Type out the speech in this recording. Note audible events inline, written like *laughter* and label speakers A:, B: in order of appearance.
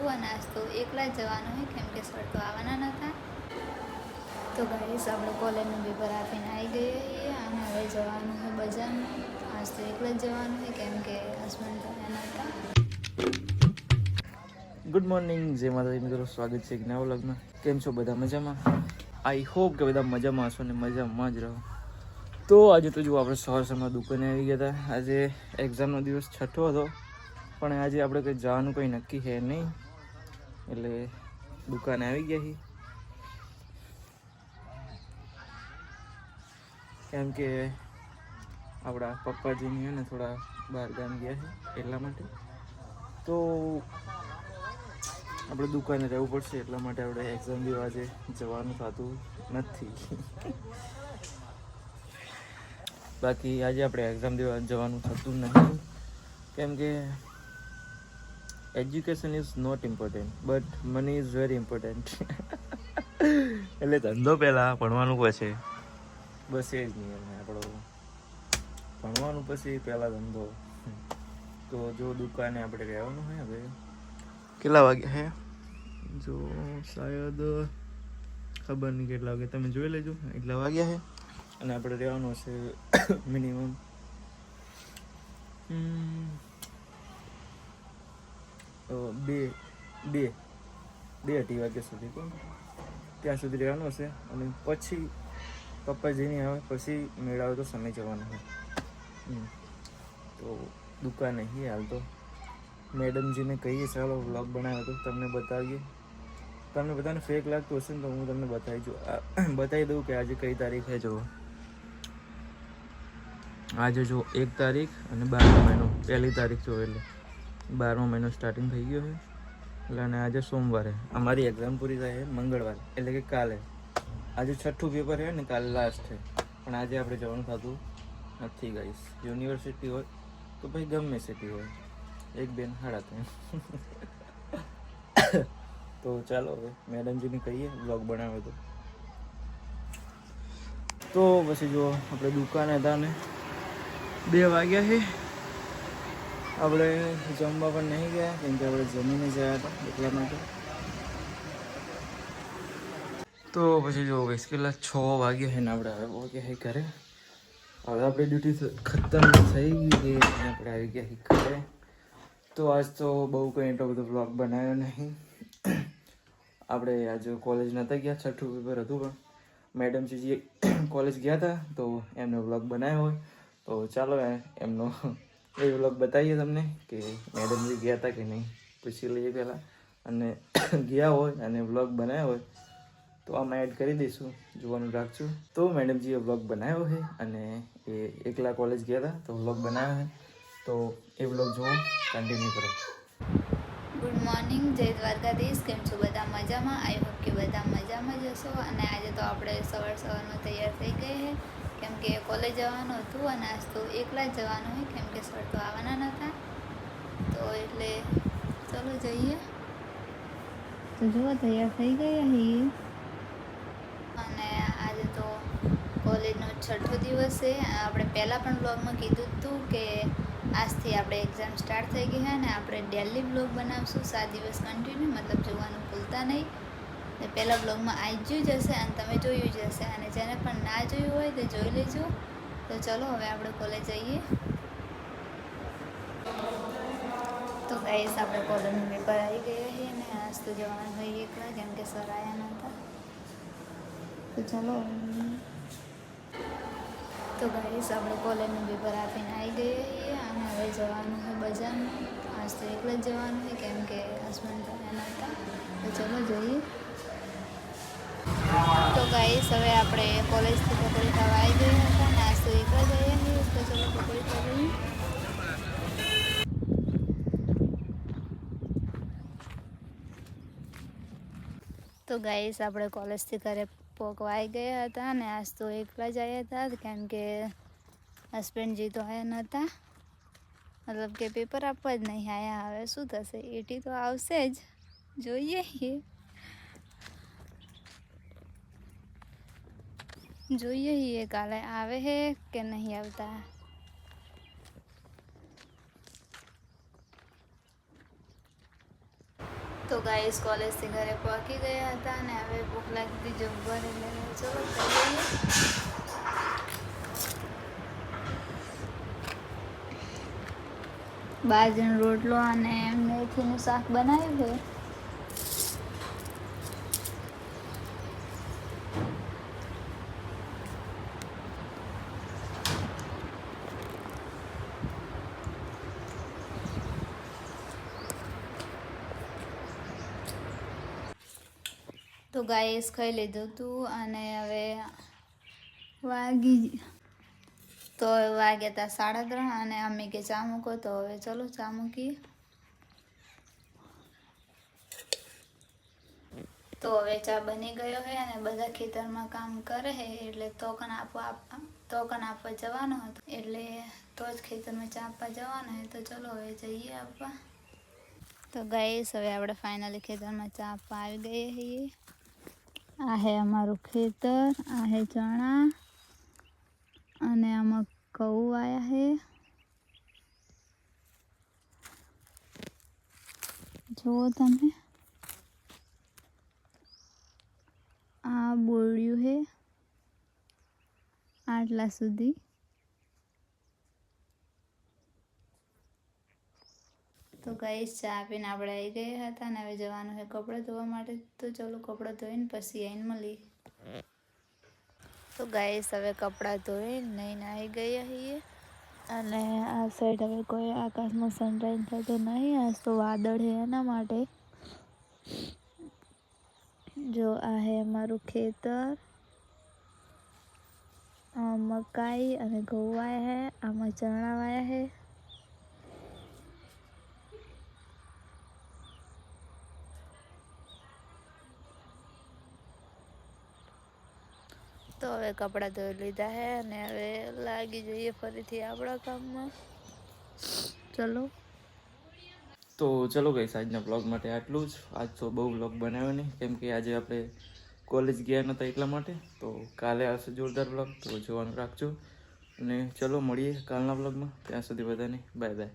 A: હતું અને તો એકલા જ જવાનું હોય કેમ કે સર તો આવવાના નહોતા તો ગાઈસ આપણે કોલેજનું પેપર આપીને આવી ગઈ હોઈએ અને હવે જવાનું હોય બજારમાં આજ તો એકલા જ જવાનું હોય કેમ કે હસબન્ડ તો એના હતા
B: ગુડ મોર્નિંગ જય માતાજી મિત્રો, સ્વાગત છે એક નવા વ્લોગમાં. કેમ છો બધા મજામાં? આઈ હોપ કે બધા મજામાં હશો ને મજામાં જ રહો. તો આજે તો જુઓ, આપણે સવાર સવારમાં દુકાને આવી ગયા હતા. આજે એક્ઝામનો દિવસ છઠ્ઠો હતો, પણ આજે આપણે કંઈ જવાનું કંઈ નક્કી છે નહીં. એટલે દુકાને આવી ગયા છીએ કેમ કે આપણા પપ્પાજીની હોય ને થોડા બહાર ગામ ગયા છે એટલા માટે. તો આપણે દુકાને રહેવું પડશે એટલા માટે આપણે એક્ઝામ દેવા આજે જવાનું થતું નથી. બાકી આજે આપણે એક્ઝામ દેવા જવાનું થતું નથી. કેમ કે education is not important but money is very important એટલે ધંધો પહેલાં ભણવાનું પછી? બસ એ જ નિયમ આપણો. ભણવાનું પછી પહેલાં ધંધો. તો જો દુકાને આપણે રહેવાનું હોય હવે. કેટલા વાગ્યા હે? જો શાયદ ખબર નહીં કેટલા વાગે. તમે જોઈ લેજો એટલા વાગ્યા છે અને આપણે રહેવાનું હશે મિનિમમ *coughs* બે બે બે અઢી વાગ્યા સુધી પણ ત્યાં સુધી રહેવાનું હશે અને પછી પપ્પાજીની આવે પછી મેળાવે તો સમય જવાનો હોય. તો દુકાને હી હાલ તો. મેડમજીને કહીએ, ચાલો વ્લોગ બનાવ્યો તો તમને બતાવીએ. તમને બધાને ફેક લાગતું હશે ને તો હું તમને બતાવી જો *clears throat* બતાવી દઉં કે આજે કઈ તારીખ છે જો આજે જો એક તારીખ અને બાર મહિનો. પહેલી તારીખ જો એટલે બારમો મહિનો સ્ટાર્ટિંગ થઈ ગયો છે. એટલે અને આજે સોમવારે અમારી એક્ઝામ પૂરી થાય મંગળવારે, એટલે કે કાલે. આજે છઠ્ઠું પેપર છે ને કાલે લાસ્ટ છે. પણ આજે આપણે જવાનું થતું નથી ગઈશ યુનિવર્સિટી હોય તો ભાઈ ગમે સિટી હોય. એક બેન હાડા ત્યાં *coughs* તો ચાલો હવે મેડમજીને કહીએ બ્લોગ બનાવ્યો તો. તો પછી જો આપણે દુકાને હતા ને, બે વાગ્યા છે. આપણે જમવા પણ નહીં ગયા, કેમ કે આપણે જમીને ગયા હતા એટલા માટે. તો પછી જો વીસ કલાક છ વાગ્યા છે ને આપણે હવે વાગ્યા છે ઘરે. હવે આપણે ડ્યુટી ખતમ થઈ ગઈ છે આપણે આવી ગયા ઘરે. તો આજ તો બહુ કંઈ એટલો બધો બ્લોગ બનાવ્યો નહીં. *clears throat* આપણે આજે કોલેજ નહોતા ગયા, છઠ્ઠું પેપર હતું પણ. મેડમ જે કોલેજ ગયા હતા, તો એમનો બ્લોગ બનાવ્યો હોય. તો ચાલો એમનો એ વ્લોગ બતાવીએ તમને કે મેડમજી ગયા હતા કે નહીં, પૂછી લઈએ પહેલાં. અને *coughs* ગયા હોય અને વ્લોગ બનાવ્યો હોય, તો આમાં એડ કરી દઈશું, જોવાનું રાખજો. તો મેડમજીએ વ્લોગ બનાવ્યો છે અને એ એકલા કોલેજ ગયા હતા, તો વ્લોગ બનાવ્યો છે. તો એ વ્લોગ જુઓ કન્ટિન્યુ કરો.
A: ગુડ મોર્નિંગ જય દ્વારકાધીશ. કેમ છો? બધા મજામાં? આઈ હોપ કે બધા મજામાં જ હશો. અને આજે તો આપણે સવાર સવારમાં તૈયાર થઈ ગઈ છે કેમ કે કોલેજ જવાનું હતું અને આજ તો એકલા જ જવાનું હોય કેમ કે સર તો આવવાના નહોતા. તો એટલે ચલો જઈએ. તો જુઓ તૈયાર થઈ ગયા છીએ. અને આજે તો કોલેજનો છઠ્ઠો દિવસ છે. આપણે પહેલાં પણ બ્લોગમાં કીધું હતું કે આજથી આપણે એક્ઝામ સ્ટાર્ટ થઈ ગઈ છે અને આપણે ડેલી બ્લોગ બનાવશું. સાત દિવસ કન્ટિન્યુ મતલબ જોવાનું ભૂલતા નહીં. ને પહેલાં બ્લોગમાં આવી જ હશે અને તમે જોયું જ હશે. અને જેને પણ ના જોયું હોય તે જોઈ લેજો. તો ચલો, હવે આપણે કોલેજ જઈએ. તો ગાઈસ આપણે કોલેજનું પેપર આવી ગયા છે અને આજ તો જવાનું હોય એકલા કેમ કે સર આવ્યા નહોતા. તો ચાલો. તો ગાઈસ આપણે કોલેજનું પેપર આપીને આવી ગયા છીએ. અને હવે જવાનું હોય બજારમાં આજ તો એકલા જ જવાનું હોય, કેમ કે હસબન્ડ આવ્યા નહોતા. તો ચલો જઈએ. તો ગાઈસ હવે આપણે કોલેજથી પકોડી ખાવા આવી ગયા હતા ને આજ તો એકલા જ આવ્યા છીએ તો ચલો પકોડી ખાવા જઈએ. તો ગાઈસ આપણે કોલેજથી ઘરે પોકવાઈ ગયા હતા અને આજ તો એકલા જ આવ્યા હતા, કેમ કે હસબન્ડજી તો આવ્યા નહોતા મતલબ કે પેપર આપવા જ નહીં આવ્યા હવે શું થશે? એટી તો આવશે જ. જોઈએ. જોઈએ છીએ કાલે આવે છે કે નહીં આવતા? તો ગાઈસ કોલેજથી ઘરે પહોંચી ગયા હતા અને હવે ભૂખ લાગી હતી, જમવા એટલે ચલો ખાઈ લઈએ બાજરીનો રોટલો અને મેથીનું શાક બનાવ્યું છે. તો ગાઈસ ખાઈ લીધું હતું અને હવે વાગી તો વાગ્યા હતા સાડા ત્રણ અને અમે કે ચા મૂકો તો હવે ચલો ચા મૂકીએ. તો હવે ચા બની ગયો છે અને બધા ખેતરમાં કામ કરે છે એટલે તોકન આપવા આપ- તોકન આપવા જવાનો હતો. એટલે તો જ ખેતરમાં ચા આપવા જવાનો છે તો ચલો હવે જઈએ આપવા. તો ગાઈસ હવે આપણે ફાઇનલી ખેતરમાં ચા આપવા આવી ગઈએ છીએ આ હે અમારું ખેતર, આ હે ચણા અને આમાં કૌ આયા હે. જુઓ તમે. આ બોળ્યું હે આટલા સુધી. તો ગાઈસ ચા પીને આપણે આવી ગયા હતા ને હવે જવાનું છે કપડાં ધોવા માટે. તો ચલો કપડાં ધોઈને પછી આવીને મળી તો ગાઈસ હવે કપડાં ધોઈને નહીં આવી ગયા છીએ. અને આ સાઈડ હવે કોઈ આકાશમાં સનરાઈઝ થતો નહીં, આજ તો વાદળ છે એના માટે. જો આ હે અમારું ખેતર. મકાઈ અને ઘઉં વાયા હે આમાં ચણા વાયા હે તો હવે કપડાં ધોઈ લીધા હે અને હવે લાગી જઈએ ફરીથી આપણા કામમાં. ચલો.
B: તો ચલો ગઈ આજના બ્લોગ માટે આટલું જ. આજ તો બહુ બ્લોગ બનાવ્યો નહીં, કેમ કે આજે આપણે કોલેજ ગયા નહોતા એટલા માટે. તો કાલે આવશે જોરદાર બ્લોગ તો જોવાનું રાખજો. અને ચલો મળીએ કાલના બ્લોગમાં ત્યાં સુધી બધાને બાય બાય